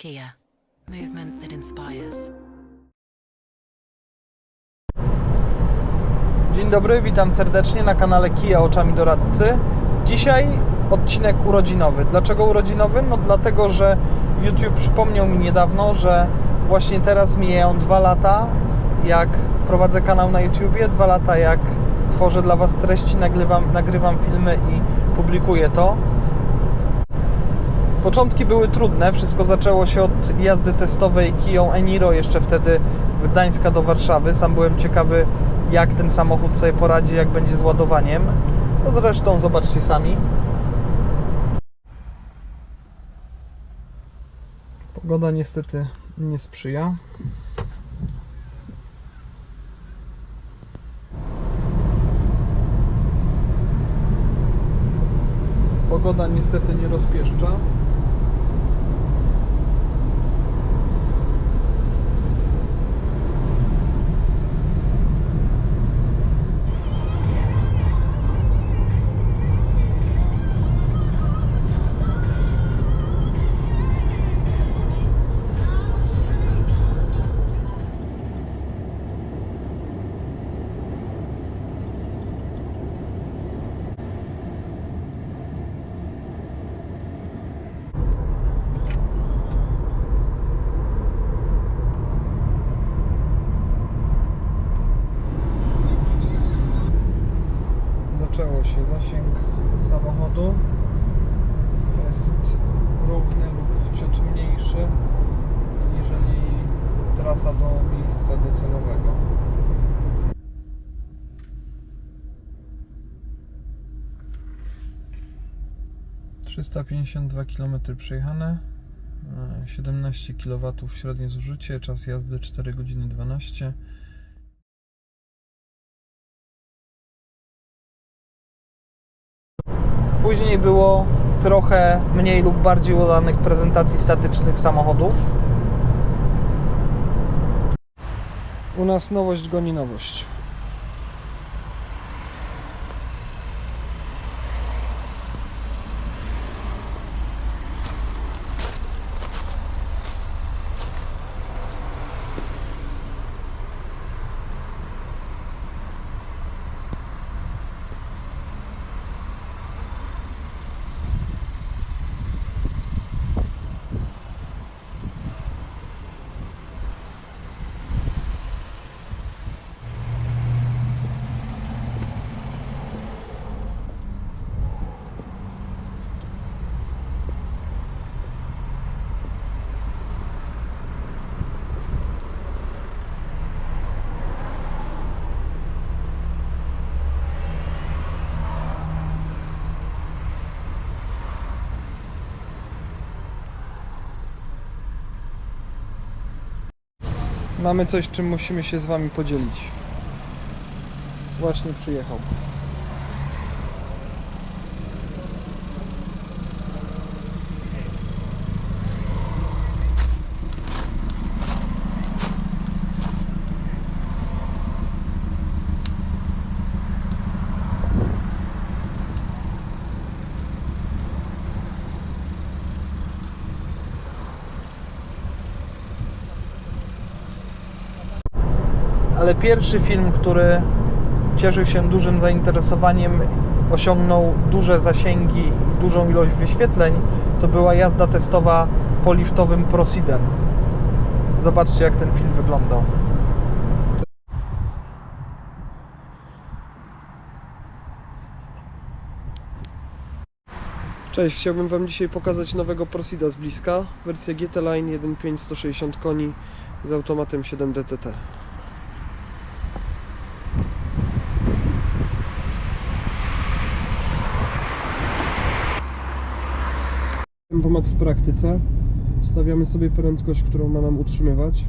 Kia, movement that inspires. Dzień dobry, witam serdecznie na kanale Kia Oczami Doradcy. Dzisiaj odcinek urodzinowy. Dlaczego urodzinowy? No dlatego, że YouTube przypomniał mi niedawno, że właśnie teraz mijają dwa lata, jak prowadzę kanał na YouTubie, dwa lata jak tworzę dla Was treści, nagrywam, nagrywam filmy i publikuję to. Początki były trudne. Wszystko zaczęło się od jazdy testowej Kiją Eniro, jeszcze wtedy z Gdańska do Warszawy. Sam byłem ciekawy, jak ten samochód sobie poradzi, jak będzie z ładowaniem. No zresztą zobaczcie sami. Pogoda niestety nie sprzyja. Pogoda niestety nie rozpieszcza. 352 km przejechane, e, 17 kW średnie zużycie, czas jazdy 4 godziny 12. Później było trochę mniej lub bardziej udanych prezentacji statycznych samochodów. U nas nowość goni nowość. Mamy coś, czym musimy się z Wami podzielić. Właśnie przyjechał. Ale pierwszy film, który cieszył się dużym zainteresowaniem, osiągnął duże zasięgi i dużą ilość wyświetleń, to była jazda testowa poliftowym Prosidem. Zobaczcie, jak ten film wyglądał. Cześć, chciałbym Wam dzisiaj pokazać nowego Prosida z bliska. Wersja GT Line 1.5 160 koni z automatem 7DCT. W praktyce. Ustawiamy sobie prędkość, którą ma nam utrzymywać.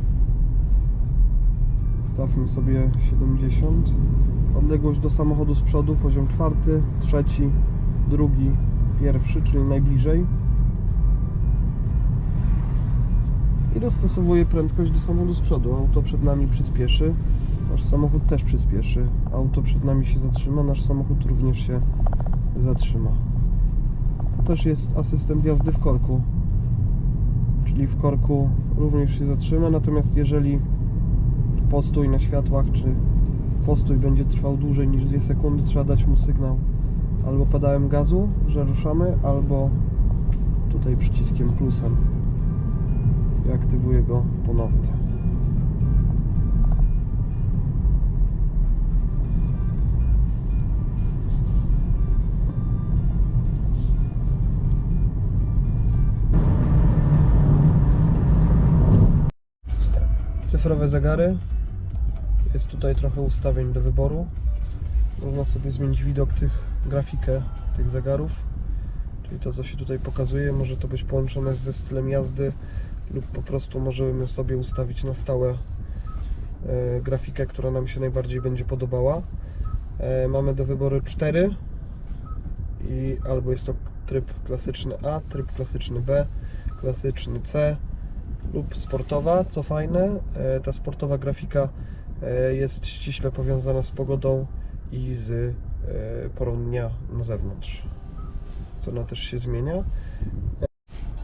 Stawmy sobie 70. Odległość do samochodu z przodu, poziom czwarty, trzeci, drugi, pierwszy, czyli najbliżej. I dostosowuję prędkość do samochodu z przodu. Auto przed nami przyspieszy, nasz samochód też przyspieszy. Auto przed nami się zatrzyma, nasz samochód również się zatrzyma. Też jest asystent jazdy w korku. czyli w korku również się zatrzyma, natomiast jeżeli postój na światłach, czy postój będzie trwał dłużej niż 2 sekundy, trzeba dać mu sygnał albo pedałem gazu, że ruszamy, albo tutaj przyciskiem plusem i aktywuję go ponownie. Cyfrowe zegary. Jest tutaj trochę ustawień do wyboru. Można sobie zmienić widok tych, grafikę tych zegarów. Czyli to, co się tutaj pokazuje, może to być połączone ze stylem jazdy lub po prostu możemy sobie ustawić na stałe e, grafikę, która nam się najbardziej będzie podobała. E, mamy do wyboru 4 i albo jest to tryb klasyczny A, tryb klasyczny B, klasyczny C lub sportowa, co fajne. e, Ta sportowa grafika e, jest ściśle powiązana z pogodą i z e, porą dnia na zewnątrz, co ona też się zmienia.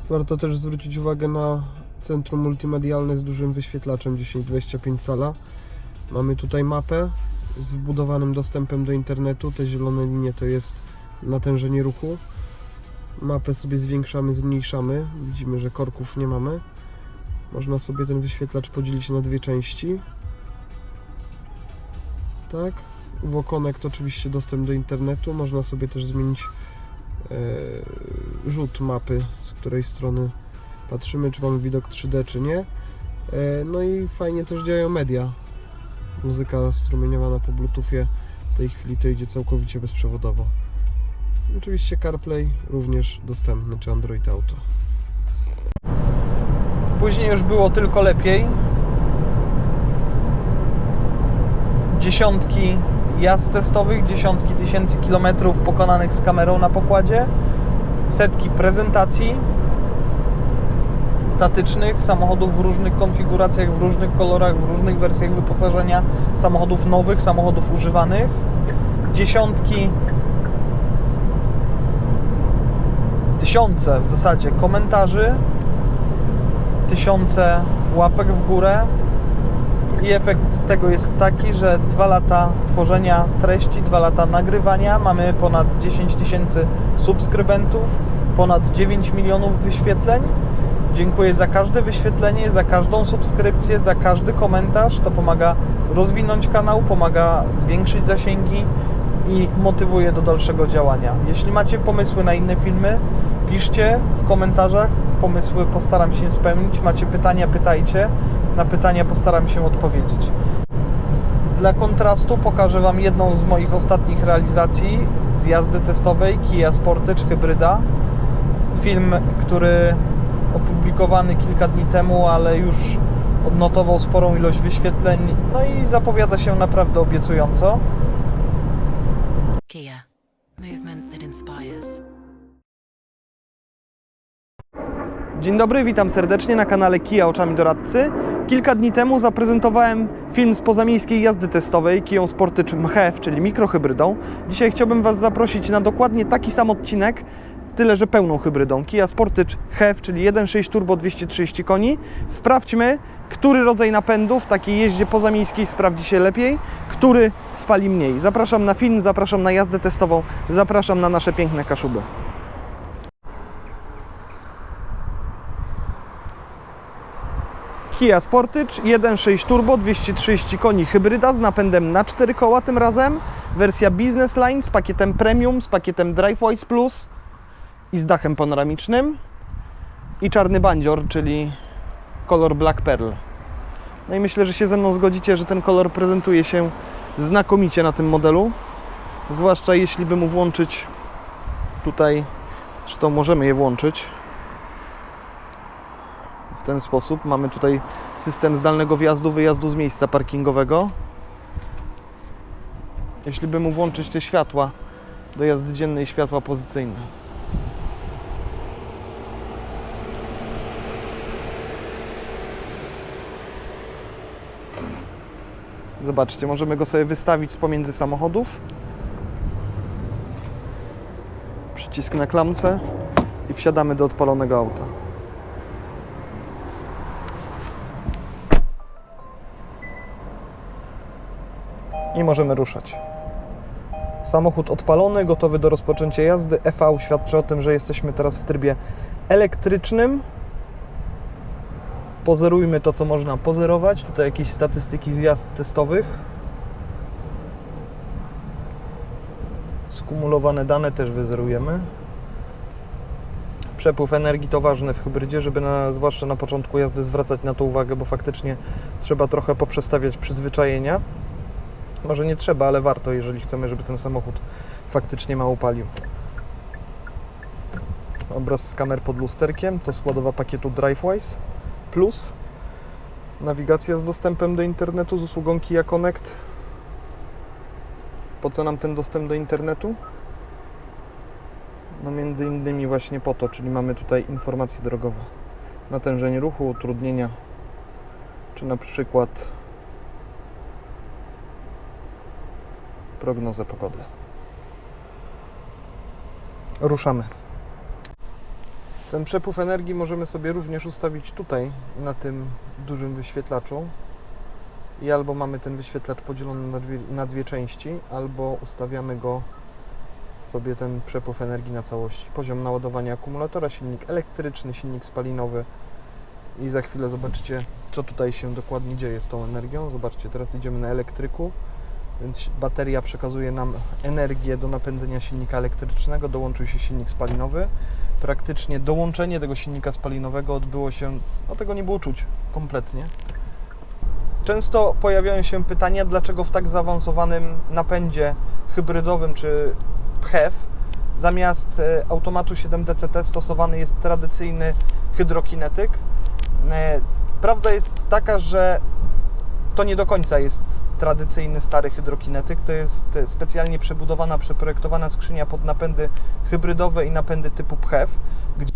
Warto też zwrócić uwagę na centrum multimedialne z dużym wyświetlaczem 1025 cala. Mamy tutaj mapę z wbudowanym dostępem do internetu. Te zielone linie to jest natężenie ruchu. Mapę sobie zwiększamy, zmniejszamy. Widzimy, że korków nie mamy. Można sobie ten wyświetlacz podzielić na dwie części. Tak. Wokonnect oczywiście dostęp do internetu. Można sobie też zmienić e, rzut mapy, z której strony patrzymy, czy mamy widok 3D, czy nie. E, no i fajnie też działają media. Muzyka strumieniowana po Bluetoothie w tej chwili to idzie całkowicie bezprzewodowo. Oczywiście CarPlay również dostępny, czy Android Auto. Później już było tylko lepiej. Dziesiątki jazd testowych, dziesiątki tysięcy kilometrów pokonanych z kamerą na pokładzie, setki prezentacji statycznych samochodów w różnych konfiguracjach, w różnych kolorach, w różnych wersjach wyposażenia, samochodów nowych, samochodów używanych, dziesiątki, tysiące w zasadzie komentarzy, tysiące łapek w górę i efekt tego jest taki, że dwa lata tworzenia treści, dwa lata nagrywania, mamy ponad 10 tysięcy subskrybentów, ponad 9 milionów wyświetleń. Dziękuję za każde wyświetlenie, za każdą subskrypcję, za każdy komentarz. To pomaga rozwinąć kanał, pomaga zwiększyć zasięgi i motywuje do dalszego działania. Jeśli macie pomysły na inne filmy, piszcie w komentarzach. Pomysły postaram się spełnić. Macie pytania, pytajcie. Na pytania postaram się odpowiedzieć. Dla kontrastu pokażę Wam jedną z moich ostatnich realizacji z jazdy testowej Kia Sportage Hybryda. Film, który opublikowany kilka dni temu, ale już odnotował sporą ilość wyświetleń, no i zapowiada się naprawdę obiecująco. Dzień dobry, witam serdecznie na kanale Kia Oczami Doradcy. Kilka dni temu zaprezentowałem film z pozamiejskiej jazdy testowej Kia Sportage MHEV, czyli mikrohybrydą. Dzisiaj chciałbym Was zaprosić na dokładnie taki sam odcinek, tyle że pełną hybrydą. Kia Sportage HEV, czyli 1.6 turbo 230 koni. Sprawdźmy, który rodzaj napędu w takiej jeździe pozamiejskiej sprawdzi się lepiej, który spali mniej. Zapraszam na film, zapraszam na jazdę testową, zapraszam na nasze piękne kaszuby. Kia Sportage 1.6 turbo 230 koni hybryda z napędem na 4 koła tym razem. Wersja Business Line z pakietem Premium, z pakietem DriveWise Plus i z dachem panoramicznym. I czarny bandzior, czyli kolor Black Pearl. No i myślę, że się ze mną zgodzicie, że ten kolor prezentuje się znakomicie na tym modelu. Zwłaszcza jeśli by mu włączyć tutaj, zresztą możemy je włączyć, ten sposób. Mamy tutaj system zdalnego wjazdu, wyjazdu z miejsca parkingowego. Jeśli by mu włączyć te światła do jazdy dziennej, światła pozycyjne. Zobaczcie, możemy go sobie wystawić z pomiędzy samochodów. Przycisk na klamce i wsiadamy do odpalonego auta. I możemy ruszać. Samochód odpalony, gotowy do rozpoczęcia jazdy. EV świadczy o tym, że jesteśmy teraz w trybie elektrycznym. Pozerujmy to, co można pozerować. Tutaj jakieś statystyki z testowych. Skumulowane dane też wyzerujemy. Przepływ energii to ważne w hybrydzie, żeby na, zwłaszcza na początku jazdy zwracać na to uwagę, bo faktycznie trzeba trochę poprzestawiać przyzwyczajenia. Może nie trzeba, ale warto, jeżeli chcemy, żeby ten samochód faktycznie mało palił. Obraz z kamer pod lusterkiem to składowa pakietu DriveWise Plus. Nawigacja z dostępem do internetu z usługą Kia Connect. Po co nam ten dostęp do internetu? No między innymi właśnie po to, czyli mamy tutaj informacje drogowe. Natężenie ruchu, utrudnienia, czy na przykład prognozę pogody. Ruszamy. Ten przepływ energii możemy sobie również ustawić tutaj, na tym dużym wyświetlaczu. I albo mamy ten wyświetlacz podzielony na dwie, na dwie części, albo ustawiamy go sobie ten przepływ energii na całości. Poziom naładowania akumulatora, silnik elektryczny, silnik spalinowy i za chwilę zobaczycie, co tutaj się dokładnie dzieje z tą energią. Zobaczcie, teraz idziemy na elektryku, więc bateria przekazuje nam energię do napędzenia silnika elektrycznego, dołączył się silnik spalinowy. Praktycznie dołączenie tego silnika spalinowego odbyło się, no tego nie było czuć kompletnie. Często pojawiają się pytania, dlaczego w tak zaawansowanym napędzie hybrydowym czy PHEV zamiast e, automatu 7DCT stosowany jest tradycyjny hydrokinetyk. E, Prawda jest taka, że to nie do końca jest tradycyjny stary hydrokinetyk. To jest specjalnie przebudowana, przeprojektowana skrzynia pod napędy hybrydowe i napędy typu PHEV. Gdzie...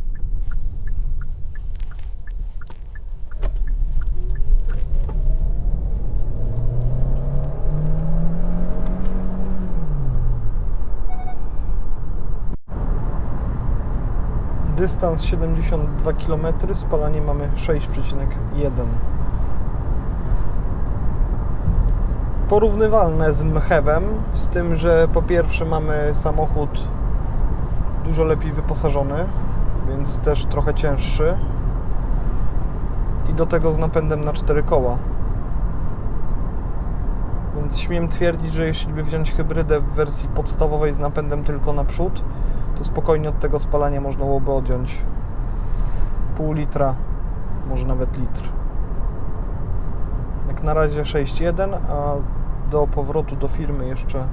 Dystans 72 km, spalanie mamy 6,1 porównywalne z Mchewem, z tym, że po pierwsze mamy samochód dużo lepiej wyposażony, więc też trochę cięższy i do tego z napędem na cztery koła. Więc śmiem twierdzić, że jeśli by wziąć hybrydę w wersji podstawowej z napędem tylko na przód, to spokojnie od tego spalania można byłoby odjąć pół litra, może nawet litr. Jak na razie 6.1, a do powrotu do firmy jeszcze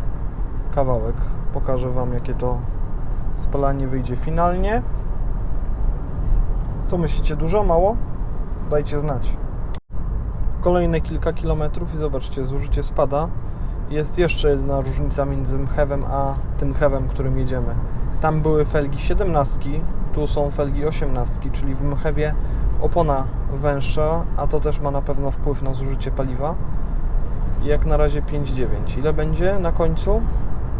kawałek. Pokażę Wam, jakie to spalanie wyjdzie finalnie. Co myślicie, dużo, mało? Dajcie znać. Kolejne kilka kilometrów i zobaczcie, zużycie spada. Jest jeszcze jedna różnica między Mchewem a tym Mchewem, którym jedziemy. Tam były felgi 17, tu są felgi 18, czyli w Mchewie opona węższa, a to też ma na pewno wpływ na zużycie paliwa. Jak na razie 5,9. Ile będzie na końcu?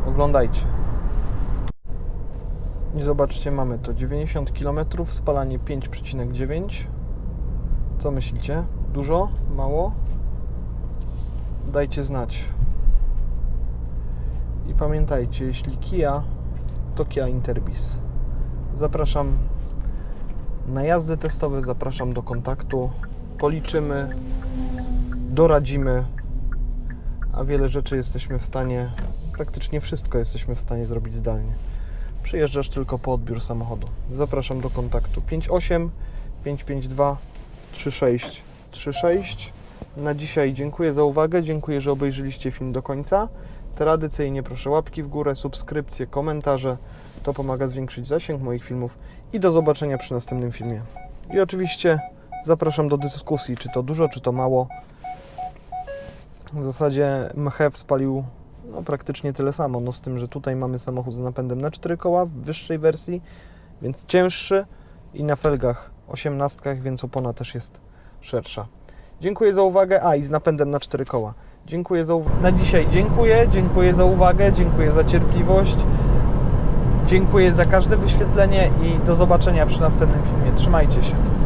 Oglądajcie. I zobaczcie, mamy to 90 km, spalanie 5,9. Co myślicie? Dużo? Mało? Dajcie znać. I pamiętajcie, jeśli Kia, to Kia Interbis. Zapraszam na jazdy testowe, zapraszam do kontaktu. Policzymy, doradzimy, a wiele rzeczy jesteśmy w stanie, praktycznie wszystko jesteśmy w stanie zrobić zdalnie. Przyjeżdżasz tylko po odbiór samochodu. Zapraszam do kontaktu 58 552 3636. Na dzisiaj dziękuję za uwagę, dziękuję, że obejrzeliście film do końca. Tradycyjnie proszę łapki w górę, subskrypcje, komentarze. To pomaga zwiększyć zasięg moich filmów i do zobaczenia przy następnym filmie. I oczywiście zapraszam do dyskusji, czy to dużo, czy to mało. W zasadzie Mchew spalił no, praktycznie tyle samo, no z tym, że tutaj mamy samochód z napędem na 4 koła w wyższej wersji, więc cięższy i na felgach 18, więc opona też jest szersza. Dziękuję za uwagę, a i z napędem na 4 koła. Dziękuję za uwagę. Na dzisiaj dziękuję, dziękuję za uwagę, dziękuję za cierpliwość. Dziękuję za każde wyświetlenie i do zobaczenia przy następnym filmie. Trzymajcie się.